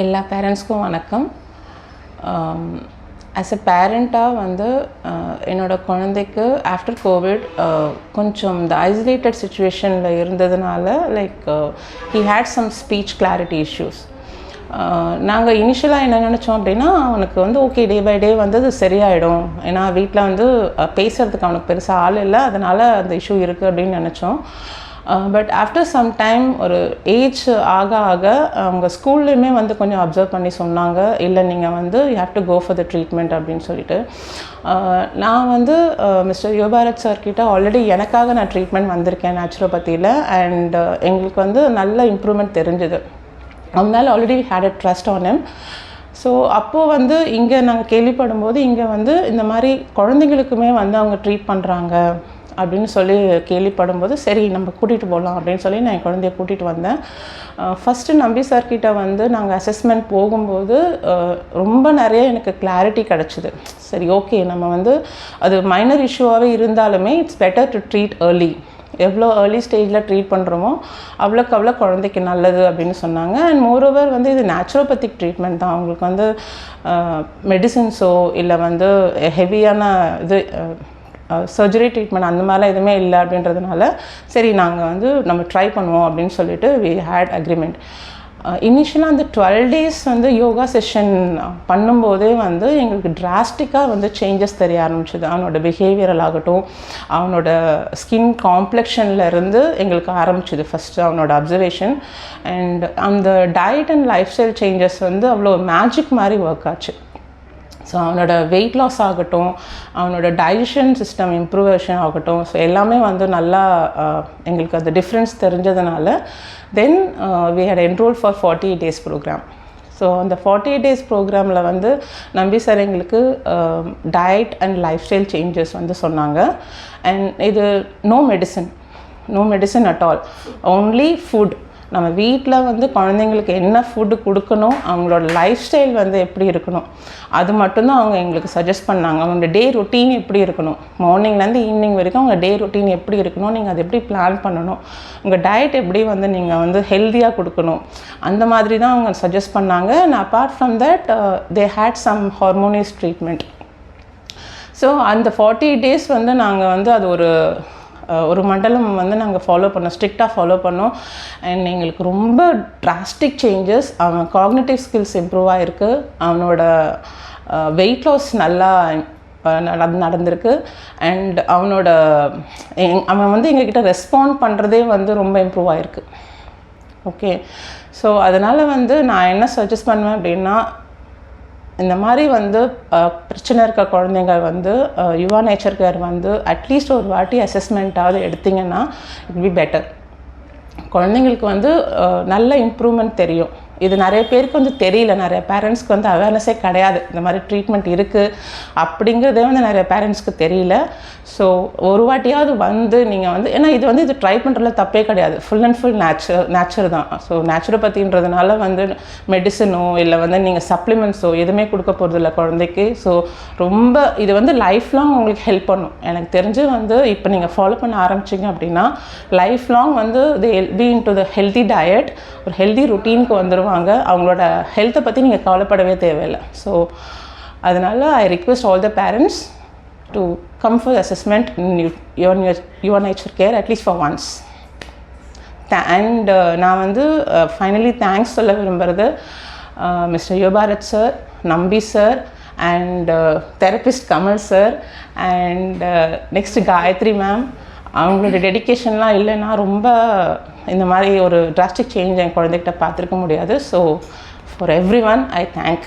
எல்லா பேரண்ட்ஸ்க்கும் வணக்கம். As a பேரண்ட்டாக வந்து என்னோடய என்னோட குழந்தைக்கு ஆஃப்டர் கோவிட் கொஞ்சம் இந்த ஐசோலேட்டட் சுச்சுவேஷனில் இருந்ததுனால like he had some speech clarity issues நாங்கள் இனிஷியலாக என்ன நினச்சோம் அப்படின்னா அவனுக்கு வந்து ஓகே டே பை டே வந்து அது சரியாயிடும். ஏன்னா வீட்டில் வந்து பேசுகிறதுக்கு அவனுக்கு பெருசாக ஆள் இல்லை அதனால் அந்த இஷ்யூ இருக்குது அப்படின்னு நினச்சோம். பட் ஆஃப்டர் சம் டைம் ஒரு ஏஜ் ஆக ஆக அவங்க ஸ்கூல்லையுமே வந்து கொஞ்சம் அப்சர்வ் பண்ணி சொன்னாங்க. இல்லை நீங்கள் வந்து you have to go for the treatment அப்படின்னு சொல்லிட்டு. Uh, நான் வந்து மிஸ்டர் யோபாரத் சார்கிட்ட ஆல்ரெடி எனக்காக நான் ட்ரீட்மெண்ட் வந்திருக்கேன் நேச்சுரோபதியில் அண்ட் uh, எங்களுக்கு வந்து நல்ல இம்ப்ரூவ்மெண்ட் தெரிஞ்சுது. அதனால already had a trust on em so அப்போது வந்து இங்கே நாங்கள் கேள்விப்படும்போது இங்கே வந்து இந்த மாதிரி குழந்தைங்களுக்குமே வந்து அவங்க ட்ரீட் பண்ணுறாங்க அப்படின்னு சொல்லி கேள்விப்படும்போது சரி நம்ம கூட்டிகிட்டு போகலாம் அப்படின்னு சொல்லி நான் என் குழந்தைய கூட்டிகிட்டு வந்தேன். ஃபஸ்ட்டு நம்பி சார்கிட்ட வந்து நாங்கள் அசஸ்மெண்ட் போகும்போது ரொம்ப நிறைய எனக்கு கிளாரிட்டி கிடச்சிது. சரி ஓகே நம்ம வந்து அது மைனர் இஷ்யூவாகவே இருந்தாலுமே it's better to treat early எவ்வளோ ஏர்லி ஸ்டேஜில் ட்ரீட் பண்ணுறோமோ அவ்வளோக்கு அவ்வளோ குழந்தைக்கு நல்லது அப்படின்னு சொன்னாங்க. அண்ட் மோரோவர் வந்து இது நேச்சுரோபத்திக் ட்ரீட்மெண்ட் தான். அவங்களுக்கு வந்து மெடிசின்ஸோ இல்லை வந்து ஹெவியான இது சர்ஜரி ட்ரீட்மெண்ட் அந்த மாதிரிலாம் எதுவுமே இல்லை அப்படின்றதுனால சரி நாங்கள் வந்து நம்ம ட்ரை பண்ணுவோம் அப்படின்னு சொல்லிட்டு வி ஹேட் அக்ரிமெண்ட் இனிஷியலாக அந்த டுவெல் டேஸ் வந்து யோகா செஷன் பண்ணும்போதே வந்து எங்களுக்கு டிராஸ்டிக்காக வந்து சேஞ்சஸ் தெரிய ஆரம்பிச்சிது. அவனோட பிஹேவியரல் ஆகட்டும் அவனோட ஸ்கின் காம்ப்ளெக்ஷன்ல இருந்து எங்களுக்கு ஆரம்பிச்சிது ஃபஸ்ட்டு அவனோட அப்சர்வேஷன் அண்ட் அந்த diet and lifestyle changes வந்து அவ்வளோ மேஜிக் மாதிரி ஒர்க் ஆச்சு. ஸோ அவனோட வெயிட் லாஸ் ஆகட்டும் அவனோட டைஜஷன் சிஸ்டம் இம்ப்ரூவேஷன் ஆகட்டும் ஸோ எல்லாமே வந்து நல்லா எங்களுக்கு அந்த டிஃப்ரென்ஸ் தெரிஞ்சதுனால then we had enrol for forty eight days programme so அந்த ஃபார்ட்டி எயிட் டேஸ் ப்ரோக்ராமில் வந்து நம்பி சார் எங்களுக்கு diet and lifestyle changes வந்து சொன்னாங்க. அண்ட் இது no medicine no medicine at all only food நம்ம வீட்டில் வந்து குழந்தைங்களுக்கு என்ன ஃபுட்டு கொடுக்கணும் அவங்களோட லைஃப் ஸ்டைல் வந்து எப்படி இருக்கணும் அது மட்டும்தான் அவங்க எங்களுக்கு சஜஸ்ட் பண்ணாங்க. அவங்களோட டே ரொட்டீன் எப்படி இருக்கணும் மார்னிங்லேருந்து ஈவினிங் வரைக்கும் அவங்க டே ரொட்டீன் எப்படி இருக்கணும் நீங்கள் அதை எப்படி பிளான் பண்ணணும் உங்கள் டயட் எப்படி வந்து நீங்கள் வந்து ஹெல்த்தியாக கொடுக்கணும் அந்த மாதிரி தான் அவங்க சஜஸ்ட் பண்ணாங்க. And apart from that they had some harmonious treatment so அந்த ஃபார்ட்டி டேஸ் வந்து நாங்கள் வந்து அது ஒரு ஒரு மண்டலம் வந்து நாங்கள் ஃபாலோ பண்ணோம் ஸ்ட்ரிக்டாக ஃபாலோ பண்ணோம். அண்ட் எங்களுக்கு ரொம்ப ட்ராஸ்டிக் சேஞ்சஸ் அவன் காக்னேட்டிவ் ஸ்கில்ஸ் இம்ப்ரூவ் ஆகிருக்கு அவனோட வெயிட் லாஸ் நல்லா நட- நடந்திருக்கு. அண்ட் அவனோட எங்- அவன் வந்து எங்ககிட்ட ரெஸ்பாண்ட் பண்ணுறதே வந்து ரொம்ப இம்ப்ரூவ் ஆகிருக்கு ஓகே ஸோ அதனால் வந்து நான் என்ன சஜஸ்ட் பண்ணுவேன் அப்படின்னா இந்த மாதிரி வந்து பிரச்சனை இருக்க குழந்தைங்க வந்து யுவா நேச்சர் கேர் வந்து அட்லீஸ்ட் ஒரு வாட்டி அசஸ்மெண்ட்டாவது எடுத்திங்கன்னா இட் பி பெட்டர் குழந்தைங்களுக்கு வந்து நல்ல இம்ப்ரூவ்மெண்ட் தெரியும். இது நிறைய பேருக்கு வந்து தெரியல. நிறைய பேரண்ட்ஸ்க்கு வந்து அவேர்னஸே கிடையாது. இந்த மாதிரி ட்ரீட்மெண்ட் இருக்குது அப்படிங்கிறதே வந்து நிறைய பேரண்ட்ஸ்க்கு தெரியல. ஸோ ஒரு வாட்டியாவது வந்து நீங்கள் வந்து ஏன்னா இது வந்து இது ட்ரை பண்ணுறதுல தப்பே கிடையாது. Full and full nature nature தான். ஸோ நேச்சுரோபதின்றதுனால வந்து மெடிசனோ இல்லை வந்து நீங்கள் சப்ளிமெண்ட்ஸோ எதுவுமே கொடுக்க போகிறது இல்லை குழந்தைக்கு. ஸோ ரொம்ப இது வந்து லைஃப் லாங் உங்களுக்கு ஹெல்ப் பண்ணும். எனக்கு தெரிஞ்சு வந்து இப்போ நீங்கள் ஃபாலோ பண்ண ஆரம்பிச்சிங்க அப்படின்னா லைஃப் லாங் வந்து they be into the healthy diet ஒரு ஹெல்தி ருட்டீனுக்கு வருவாங்க அவங்களோட ஹெல்த்தை பற்றி நீங்கள் கவலைப்படவே தேவையில்லை. ஸோ அதனால I request all the parents to come for assessment in your your nature care at least for once and நான் வந்து ஃபைனலி தேங்க்ஸ் சொல்ல விரும்புகிறது mister யோபாரத் sir Nambi sir and therapist Kamal sir and next Gayathri ma'am அவங்களோட டெடிகேஷன்லாம் இல்லைன்னா ரொம்ப இந்த மாதிரி ஒரு டிராஸ்டிக் சேஞ்ச் என் குழந்தைகிட்ட பார்த்துருக்க முடியாது. So for everyone I thank